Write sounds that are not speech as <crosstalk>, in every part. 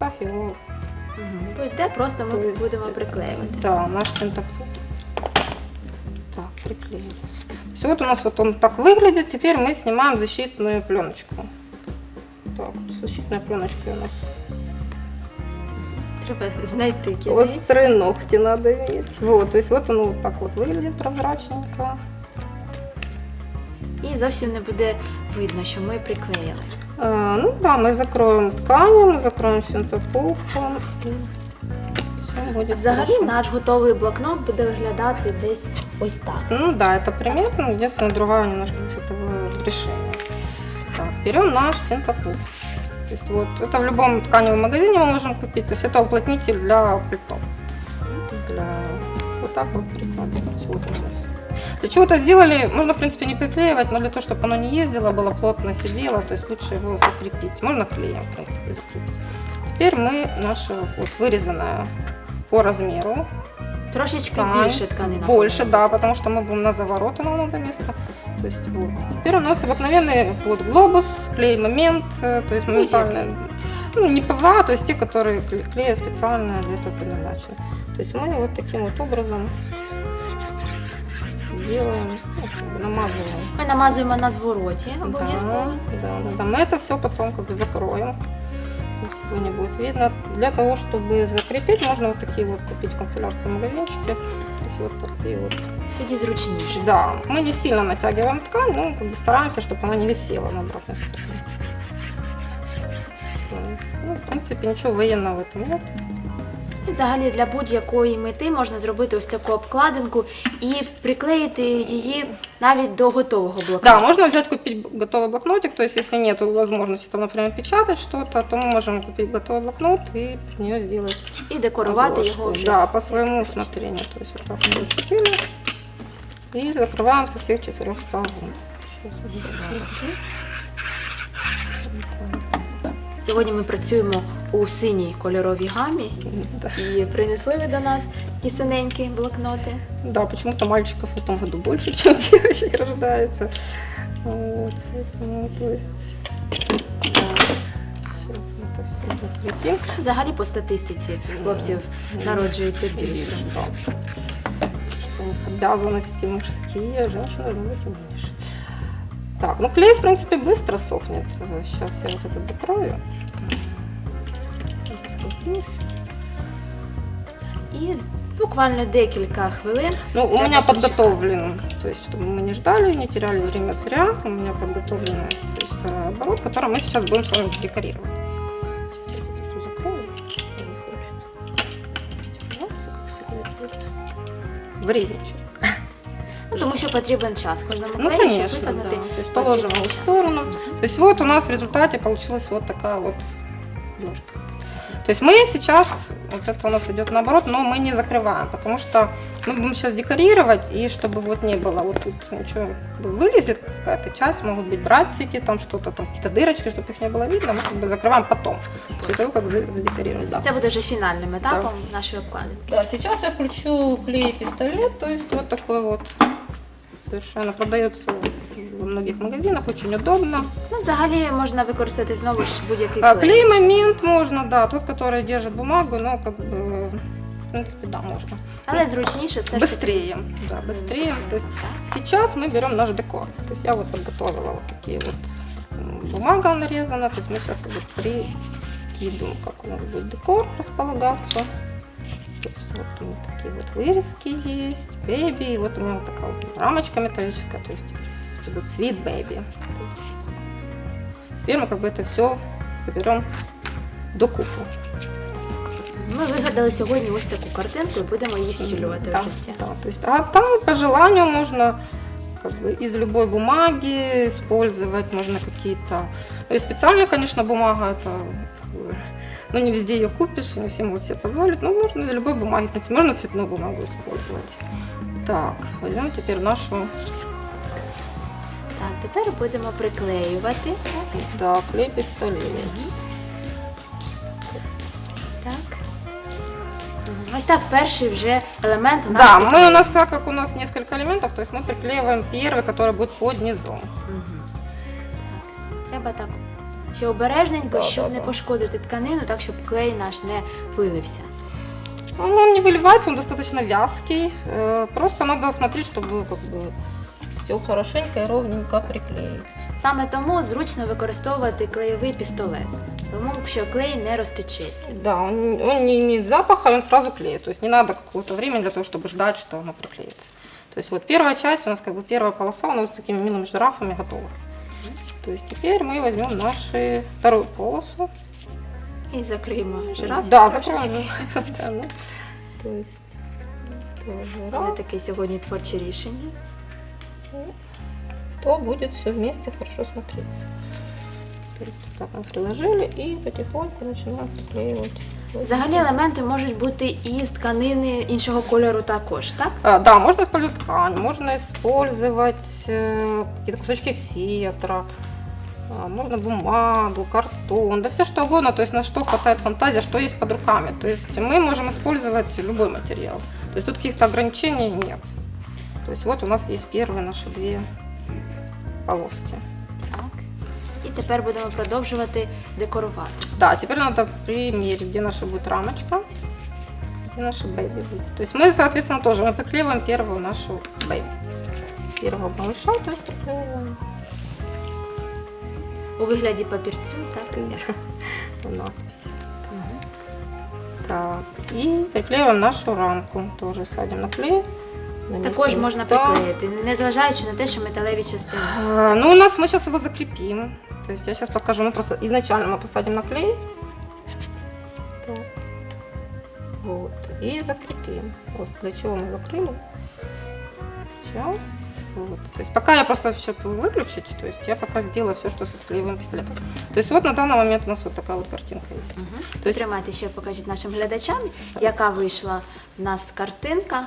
Так, его, Де просто ми То есть, будемо приклеювати. да, наш синтопул. Так, приклеили. То есть вот у нас вот он так выглядит. Теперь мы снимаем защитную пленочку. Так, вот защитная пленочка. у нас. Треба знайти кінець. Острые ногти надо иметь. Вот, то есть вот он вот так вот выглядит прозрачненько. І зовсім не буде видно, що ми приклеїли. А, ну да, мы закроем тканью, мы закроем синтопулком. И все будет Взагалі хорошо. наш готовий блокнот буде виглядати десь ось так. Ну да, это примерно, единственное, другое немножко цветовое решение. Так, берем наш синтопул. То есть вот, это в любом тканевом магазине мы можем купить. То есть это уплотнитель для пальто. Для... Вот так вот прикладываем. Вот у нас. Для чего это сделали, можно в принципе не приклеивать, но для того, чтобы оно не ездило, было плотно сидело, то есть лучше его закрепить. Можно клеем, в принципе, закрепить. Теперь мы наше вот вырезанное по размеру Трошечки ткань. більше тканина. Больше, да, потому что мы будем на завороты нам надо место. То есть вот. Теперь у нас обыкновенный вот глобус, клей момент, э, то есть моментально. Ну, не ПВА, то есть те, которые кле- клеят специально для этого предназначены. То есть мы вот таким вот образом делаем, ну, как бы намазываем. Ми намазуємо на звороті обов'язково. Да, да, да. Мы это все потом как бы закроем. То есть его не будет видно. Для того, чтобы закрепить, можно вот такие вот купить в канцелярском магазинчике. То есть вот такие вот Тоді зручніше. да, мы не сильно натягиваем ткань, но как бы стараемся, чтобы она не висела на обратной стороне. Вот. Ну, в принципе, ничего военного в этом нет. І Взагалі для будь-якої мети можна зробити ось таку обкладинку і приклеїти її навіть до готового блокноту. Да, можно взять, купить готовый блокнотик, то есть если нет возможности, там, например, печатать что-то, то мы можем купить готовый блокнот и в нее сделать І декорувати обложку. його вже. Да, по своему як захочете. усмотрению. То есть вот так мы зацепили и закрываем со всех четырех сторон. Сейчас я Сьогодні ми працюємо у синій кольоровій гамі Да. і принесли ви до нас такі синенькі блокноти. Да, почему-то мальчиков в этом году больше, <laughs> чем девочек рождается. Вот, поэтому, то есть... Сейчас мы это все закрепим. Взагалі по статистиці хлопців народжується більше. Да. Что у них обязанности мужские, а женщины работать меньше. Так, ну клей, в принципе, быстро сохнет. Сейчас я вот этот закрою. Раскрутилось. І буквально декілька хвилин. Ну, у Треба меня почекать. подготовлен, то есть, чтобы мы не ждали, не теряли время зря, у меня подготовлен то есть, второй оборот, который мы сейчас будем с вами декорировать. Сейчас я это всё закрою, не хочет держаться, как следует. Вредничает. Ну, тому що потрібен час кожному Ну, клею, щоб конечно, да. висохнути. То есть положим потрібен его в час. сторону. То есть вот у нас в результате получилась вот такая вот ножка. То есть мы сейчас, вот это у нас идет наоборот, но мы не закрываем, потому что мы будем сейчас декорировать, и чтобы вот не было вот тут ничего как бы вылезет, какая-то часть, могут быть братики, там что-то, там какие-то дырочки, чтобы их не было видно, мы как бы закрываем потом, после того, как за- задекорируем, да. Це буде вже фінальним етапом нашої обкладинки. Да, сейчас я включу клей-пистолет, то есть вот такой вот совершенно продается во многих магазинах, очень удобно. Ну, взагалі можна використати знову ж будь-який А, клей. клей момент можно, да, тот, который держит бумагу, но как бы, в принципе, да, можно. Але зручніше все. Быстрее, да, быстрее. То есть сейчас мы берем наш декор. То есть я вот подготовила вот такие вот бумага нарезана. То есть мы сейчас как бы прикидываем, как у нас будет декор располагаться. То есть вот у меня такие вот вырезки есть, бэби, и вот у меня вот такая вот рамочка металлическая, то есть это будет свит бэби. Теперь мы как бы это все соберем до купу. Ми вигадали сьогодні ось таку картинку і будемо її втілювати Да, в життя. да, то есть, а там по желанию можно как бы из любой бумаги использовать, можно какие-то... Ну, и специальная, конечно, бумага, это как бы, ну, не везде ее купишь, и не все могут себе позволить, но можно из любой бумаги, в принципе, можно цветную бумагу использовать. Так, возьмем теперь нашу, Так, тепер будемо приклеювати. да, клей-пистолет. Ось так. Мгм. Ось так перший вже елемент у нас. Да, мы у приклеєний. нас, так как у нас несколько элементов, то есть мы приклеиваем первый, который будет под низом. Мгм. Так, треба так Ще обережненько, Да, щоб да, не да. пошкодити тканину, так щоб клей наш не вилився. Он, он не выливается, он достаточно вязкий. Э, Просто надо смотреть, чтобы как бы все хорошенько и ровненько приклеить. Саме тому зручно використовувати клеєвий пістолет, тому що клей не розтечеться. Да, он, он не имеет запаха, и он сразу клеит. То есть не надо какого-то времени для того, чтобы ждать, что оно приклеится. То есть вот первая часть у нас как бы первая полоса у нас с такими милыми жирафами готова. То есть теперь мы возьмем наши вторую полосу. І закриємо жираф. Да, трошечки. закроем. Да, <laughs> ну, То есть это Вони жираф. таке сьогодні творче рішення. то будет все вместе хорошо смотреться. То есть вот так мы приложили и потихоньку начинаем приклеивать. Взагалі елементи можуть бути і з тканини іншого кольору також, так? А, да, можно использовать ткань, можно использовать э, какие-то кусочки фетра, а, можно бумагу, картон, да все что угодно, то есть на что хватает фантазия, что есть под руками. То есть мы можем использовать любой материал. То есть тут каких-то ограничений нет. То есть вот у нас есть первые наши две полоски. Так. І тепер будемо продовжувати декорувати. Да, теперь надо примерить, где наша будет рамочка, где наша бэйби будет. То есть мы, соответственно, тоже мы приклеиваем первую нашу бэйби. Первого малыша, то есть приклеиваем У вигляді папірцю, так? <laughs> надпись. Так, и приклеиваем нашу рамку. Тоже садим на клей. на Також мягкие можна места. приклеїти, незважаючи на те, що металеві частини. А, Ну, у нас мы сейчас его закрепим. То есть я сейчас покажу. Мы просто изначально мы посадим на клей. Так. Вот. И закрепим. Вот для чего мы закрыли. Сейчас. Вот. То есть пока я просто все выключить, то есть я пока сделаю все, что со клеевым пистолетом. То есть вот на данный момент у нас вот такая вот картинка есть. То есть Тримайте ще покажіть нашим глядачам, яка вийшла в нас картинка.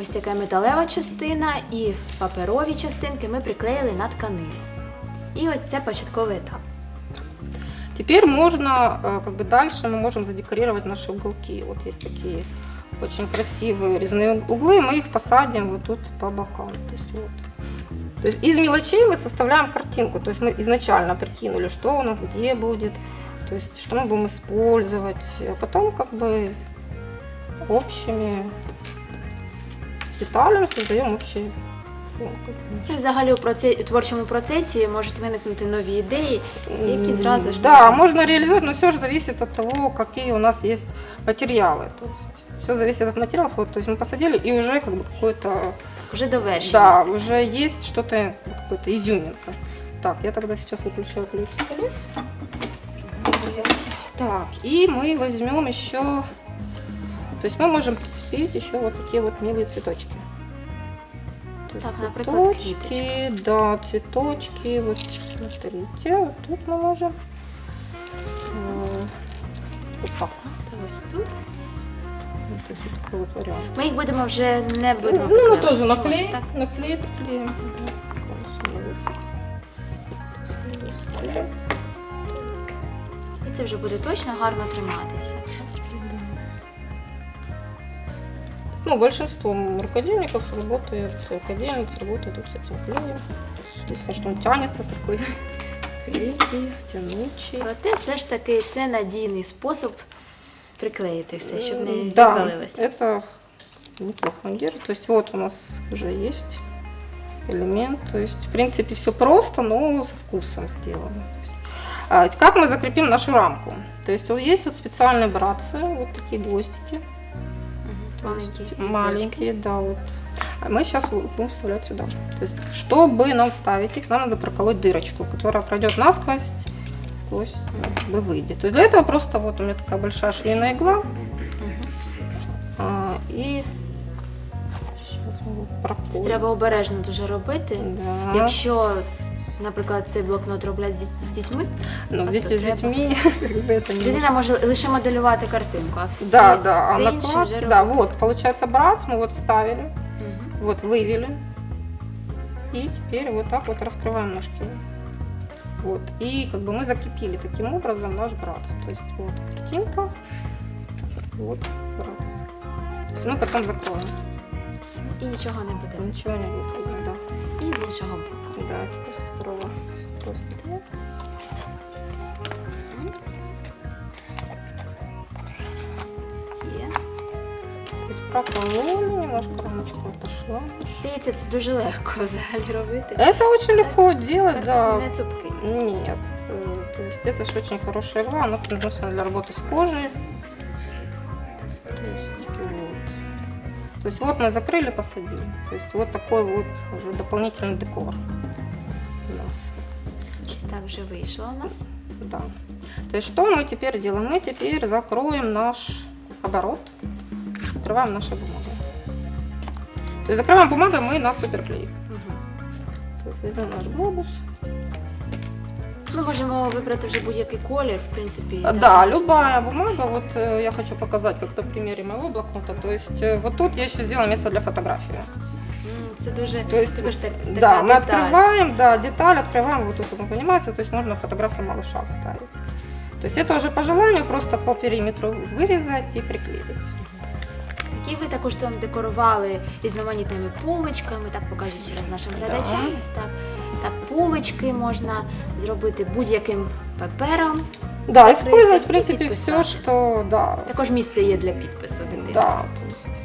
Ось така металева частина і паперові частинки ми приклеїли на тканину. І ось це початковий етап. Теперь можно, э, как бы дальше мы можем задекорировать наши уголки. Вот есть такие очень красивые резные углы, мы их посадим вот тут по бокам. То есть, вот. То есть из мелочей мы составляем картинку. То есть мы изначально прикинули, что у нас где будет, то есть что мы будем использовать. А потом как бы общими деталями создаем общий фон. как бы. Ну, і взагалі у, проце- у творчому процесі можуть виникнути нові ідеї, які М, зразу ж Да, можно реализовать, но все же зависит от того, какие у нас есть материалы. То есть все зависит от материалов. Вот, то есть мы посадили, и уже как бы какой-то, вже довершеність. да, уже есть что-то, какой-то изюминка. Так, я тогда сейчас выключаю клей пистолет. Так, и мы возьмем еще, то есть мы можем прицепить еще вот такие вот милые цветочки. То есть Так, например, цветочки, да, цветочки, вот смотрите, вот тут мы можем э, вот так, Ось тут. вот, то есть вот такой вот вариант. Ми їх будемо вже не будемо. Ну, мы приклеювати. тоже Чи наклеим, може так? наклеим, приклеим. Классно, высох. То есть листок. І це вже буде точно гарно триматися. Ну, большинство рукодельников работает, рукодельниц работают вот с этим клеем. Единственное, что он тянется такой <laughs> клейкий, тянучий. Проте все ж таки це надійний спосіб приклеїти все, щоб не М, Да, відвалилося. это неплохо он держит. То есть вот у нас уже есть элемент. То есть, в принципе, все просто, но со вкусом сделано. То есть, а, как мы закрепим нашу рамку? То есть вот есть вот специальные братцы, вот такие гвоздики. То Маленькі есть гвіздочки. маленькие, да, вот. А мы сейчас будем вставлять сюда. То есть, чтобы нам вставить их, нам надо проколоть дырочку, которая пройдет насквозь, сквозь, ну, как бы выйдет. То есть для этого просто вот у меня такая большая швейная игла. Мгм. А, и сейчас мы Це проколем. треба обережно дуже робити. Да. Якщо, ц- наприклад, цей блокнот роблять з діт- з дітьми, Ну, так здесь то с треба. детьми как бы это не дитина може <laughs> лише моделювати картинку, а все, Да, да, а все інше вже накладки, да, робити. вот, получается, братс мы вот вставили, Мгм. вот вывели, и теперь вот так вот раскрываем ножки. Вот, и как бы мы закрепили таким образом наш братс. То есть вот картинка, вот братс. То есть мы потом закроем, і нічого не буде. Нічого не буде. Да. І з іншого боку. Так, да, тепер второго. Просто так. Прокололи, немножко рамочку отошла. Здається, це дуже легко взагалі робити. Це дуже легко робити, да. Не цупки. Ні. Е, то есть это же очень хорошая игла, она предназначена для роботи з кожей. То есть вот мы закрыли, посадили. То есть вот такой вот уже дополнительный декор у нас. Ось так вже вийшло у нас. Да. То есть что мы теперь делаем? Мы теперь закроем наш оборот, закрываем нашей бумагой. То есть закрываем бумагой мы на суперклей. То есть берем наш глобус. Ми можемо вибрати вже будь-який колір, в принципі. А, так, Да, можна. любая бумага, вот э, я хочу показать как на примере моего блокнота, то есть э, вот тут я еще сделала место для фотографии. М, Це дуже То есть, також так, да, така мы деталь. открываем, да, деталь открываем, вот тут он понимаете, то есть можно фотографию малыша вставить. То есть это уже по желанию просто по периметру вырезать и приклеить. Які ви також там декорували різноманітними пумичками, так покажу ще раз нашим глядачам. Ось так. Так, пумички можна зробити будь-яким папером. Да, использовать, в принципе, все, что, да, Також місце є для підпису дитини. да, то есть.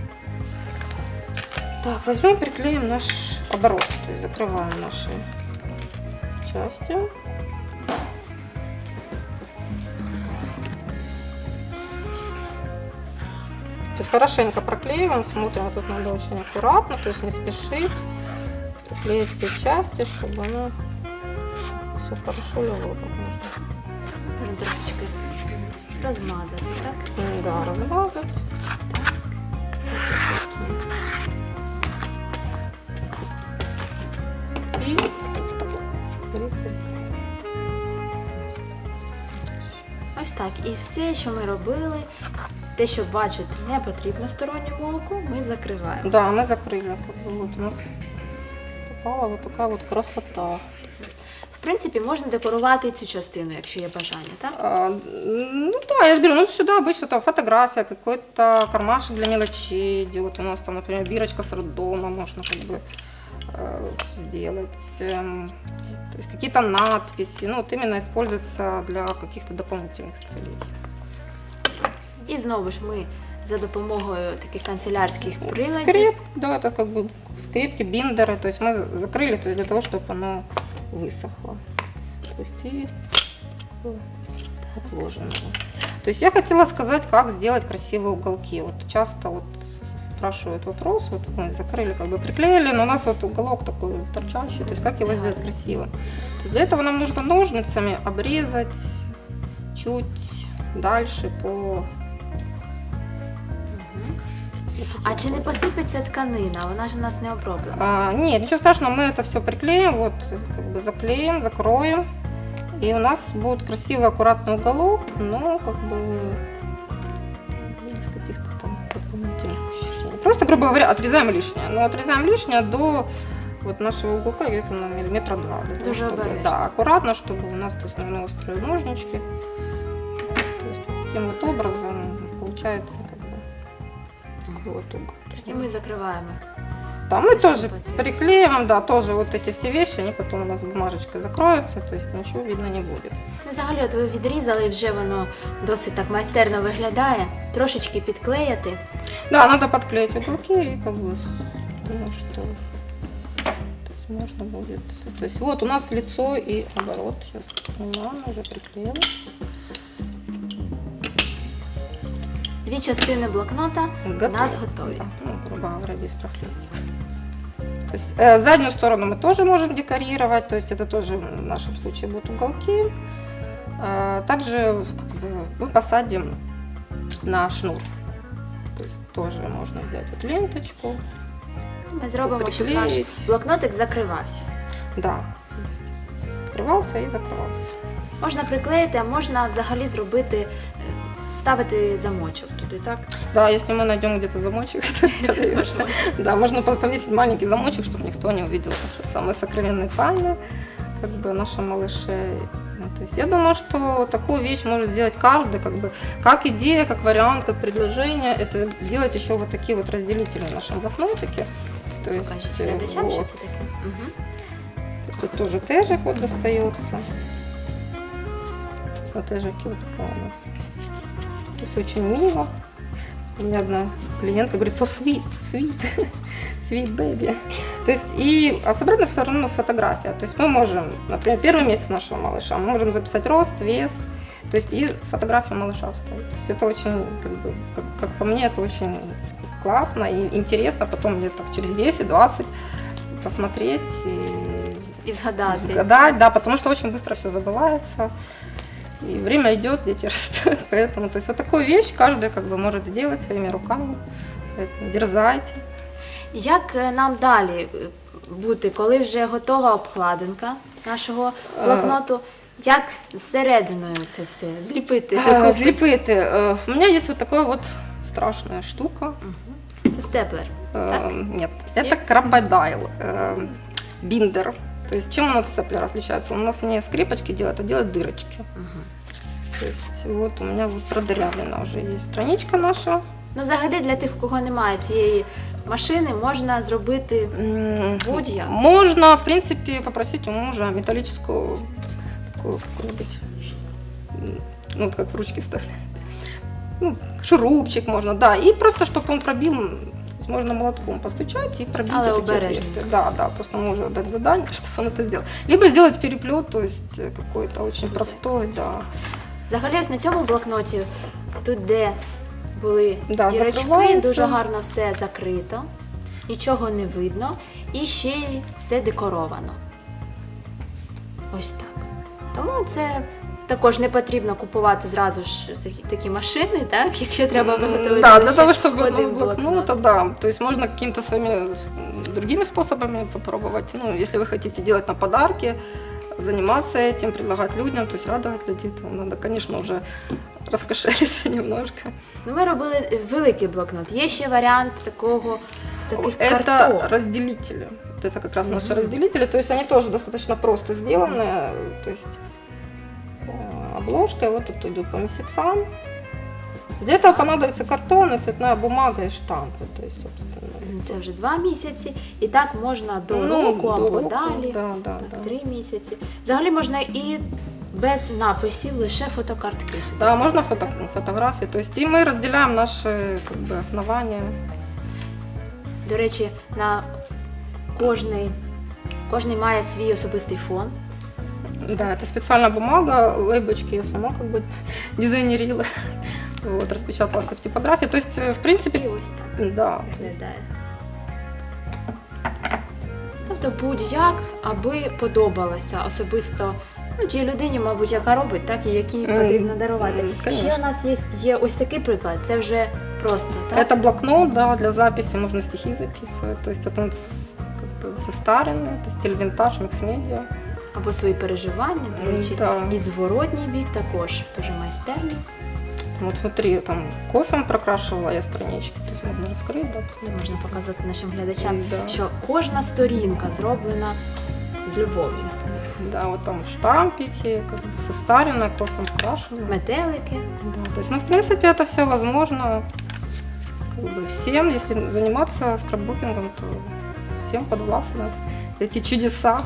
Так, возьмем, приклеим наш оборот, то есть закрываем наши части. Есть хорошенько проклеиваем, смотрим, вот тут надо очень аккуратно, то есть не спешить, приклеить все части, чтобы оно все хорошо легло. трошечки розмазати, так? Да, размазать. И. Ось так. І все, що ми робили, те, що бачити не потрібно сторонньому оку, ми закриваємо. Да, мы закрыли. Как бы вот у нас попала вот такая вот красота. В принципі, можна декорувати цю частину, якщо є бажання, так? А, ну да, я же говорю, ну сюда обычно там фотография, какой-то кармашек для мелочей идет. У нас там, например, бирочка с роддома можно как бы э, сделать. эм, то есть какие-то надписи. Ну вот именно используется для каких-то дополнительных целей. І знову ж ми за допомогою таких канцелярських приладів Скреп, да, это как бы скрепки, биндеры. То есть мы за- закрыли то есть для того, чтобы оно высохло. То есть и отложено. То есть я хотела сказать, как сделать красивые уголки. Вот часто вот спрашивают вопрос, вот мы закрыли, как бы приклеили, но у нас вот уголок такой торчащий, то есть как его сделать красиво. То есть для этого нам нужно ножницами обрезать чуть дальше по... А чи не посипеться тканина? Вона ж у нас не оброблена. А, нет, ничего страшного, мы это все приклеим, вот как бы заклеим, закроем, и у нас будет красивый аккуратный уголок, но как бы без каких-то там дополнительных ощущений. Просто, грубо говоря, отрезаем лишнее. Но отрезаем лишнее до вот нашего уголка где-то на миллиметра два. для того, чтобы, да, аккуратно, чтобы у нас то есть, острые ножнички. То есть таким вот образом получается как бы вот угол. І ми закриваємо. Да, Все, мы что тоже потребно. приклеиваем, да, тоже вот эти все вещи, они потом у нас бумажечкой закроются, то есть ничего видно не будет. Ну, взагалі, от ви відрізали, і вже воно досить так майстерно виглядає. Трошечки підклеїти. Да, надо подклеить уголки и как бы, с- думаю, что то есть можно будет. То есть вот у нас лицо и оборот. Сейчас снимаем, уже приклеили. Дві частини блокнота у Готово. нас готові. Да, ну, грубо говоря, без проклейки. То есть э, заднюю сторону мы тоже можем декорировать, то есть это тоже в нашем случае будут уголки. А, также как бы, мы посадим на шнур. То есть тоже можно взять вот ленточку, Ми зробимо, щоб наш приклеить. блокнотик закривався. Да, то есть открывался и закрывался. Можна приклеїти, а можна взагалі зробити, е, вставити замочок Туди, так? Да, если мы найдем где-то замочек. <laughs> Да, можно по- повесить маленький замочек, чтобы никто не увидел наши самые сокровенные тайны, как бы нашим малышей. Ну, то есть я думаю, что такую вещь может сделать каждый, как бы, как идея, как вариант, как предложение, это сделать еще вот такие вот разделители в нашем блокнотике. То есть, Покажіть э, вот. Угу. Тут тоже тежик вот достается. На тежике вот такая у нас. Есть очень мило. У меня одна клиентка говорит, so sweet, sweet, <laughs> sweet baby. То есть, и, а собрать нас все равно с фотография. То есть мы можем, например, первый месяц нашего малыша, мы можем записать рост, вес, то есть и фотографию малыша вставить. То есть это очень, как бы, как, как по мне, это очень классно и интересно потом лет так через 10-20 посмотреть и І згадати. Гадать, да, потому что очень быстро все забывается. И время идет, дети растут. <laughs> Поэтому, то есть вот такую вещь каждый как бы может сделать своими руками. Поэтому дерзайте. Як е, нам далі е, бути, коли вже готова обкладинка нашого блокноту? Як зсерединою це все зліпити? А, докупи? Злепыты. Э, У меня есть вот такая вот страшная штука. Це степлер. Э, Так. Нет, это крабодайл. э, Биндер. То есть чем он от степлера отличается? Он у нас не скрепочки делает, а делает дырочки. То есть вот у меня вот продырявлена уже есть страничка наша. Ну, взагалі, для тих, у кого немає цієї машини, можна зробити М, Будь-як. Можно, в принципе, попросить у мужа металлическую такую какую-нибудь, м, ну вот как в ручки ставили, ну, шурупчик можно, да, и просто, чтобы он пробил, м, то есть можно молотком постучать и пробить Але такие обережно. отверстия. Да, да, просто мужу дать задание, <laughs> чтобы он это сделал. Либо сделать переплет, то есть э, какой-то очень простой, да. Взагалі, ось на цьому блокноті, тут де були Да, дірочки, закривається. дуже гарно все закрито, нічого не видно, і ще й все декоровано. Ось так. Тому це також не потрібно купувати зразу ж такі, такі машини, так? <laughs> Якщо треба М, виготовити. Да, для лише того, чтобы один ну, блокнота, да. То есть можно какими-то своими м, другими способами попробовать. Ну, если вы хотите делать на подарки, заниматься этим, предлагать людям, то есть радовать людей, то надо, конечно, уже <laughs> раскошелиться <laughs> немножко. Ну, ми робили великий блокнот. Є ще варіант такого, таких Это карток. разделители. Вот это как раз наши Мгм. разделители. То есть они тоже достаточно просто сделаны. То есть э, обложка, и вот тут идут по месяцам. Для этого понадобится картон и цветная бумага и штампы. То есть, собственно, Це вже два місяці, і так можна до Ну, року до або року, далі. Да, да, Так, да. Три місяці. Взагалі можна і без написів, лише фотокартки сюди. Да, ставити. можно фото, фотографии. То есть и мы разделяем наши как бы, основания. До речі, на кожний, кожний має свій особистий фон. Да, это специальная бумага, лейбочки я сама как бы дизайнерила. Вот, распечаталась в типографии. То есть, э, в І принципе, ось так да, виглядає. Тобто будь-як, аби подобалося особисто ну, тій людині, мабуть, яка робить, так і якій М, потрібно дарувати. м, Ще конечно. у нас є, є ось такий приклад. Це вже просто так. Это блокнот, да, для записи можно стихи записывать. То есть это он с- как бы состаренный, это стиль винтаж, микс-медиа. або свої переживання, до речі, Да. і зворотній бік також, дуже майстерні. Вот смотри, там кофем прокрашивала я странички, то есть можно раскрыть, да, Це посмотреть. можна показати нашим глядачам, Да. що кожна сторінка зроблена з любов'ю. Да, вот там штампики, как бы состаренная, кофем крашеная. Метелики. Да, то есть, ну, в принципе, это все возможно как бы всем, если заниматься скраббукингом, то всем подвластно эти чудеса.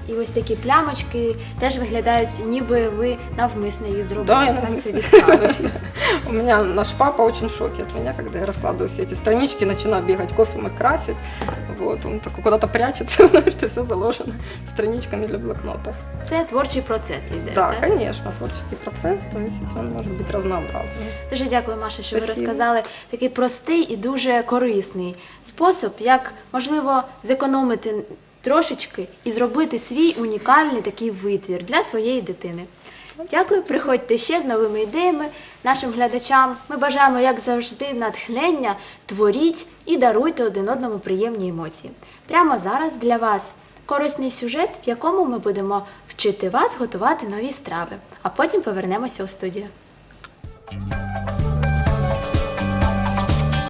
Так? І ось такі плямочки теж виглядають, ніби ви навмисно їх зробили. Да, я так, це навмисно. від <laughs> кави. У меня наш папа очень в шоке от меня, когда я раскладываю все эти странички, начинаю бегать кофем и красить. Вот, он такой куда-то прячется, потому что <laughs> все заложено страничками для блокнотов. Це творчий процес йде. Да, так? конечно, творческий процесс, то есть он может быть разнообразным. Дуже дякую, Маша, що ви Спасибо. розказали такий простий і дуже корисний спосіб, як можливо зекономити трошечки і зробити свій унікальний такий витвір для своєї дитини. Дякую, приходьте ще з новими ідеями нашим глядачам. Ми бажаємо, як завжди, натхнення, творіть і даруйте один одному приємні емоції. Прямо зараз для вас корисний сюжет, в якому ми будемо вчити вас готувати нові страви, а потім повернемося у студію.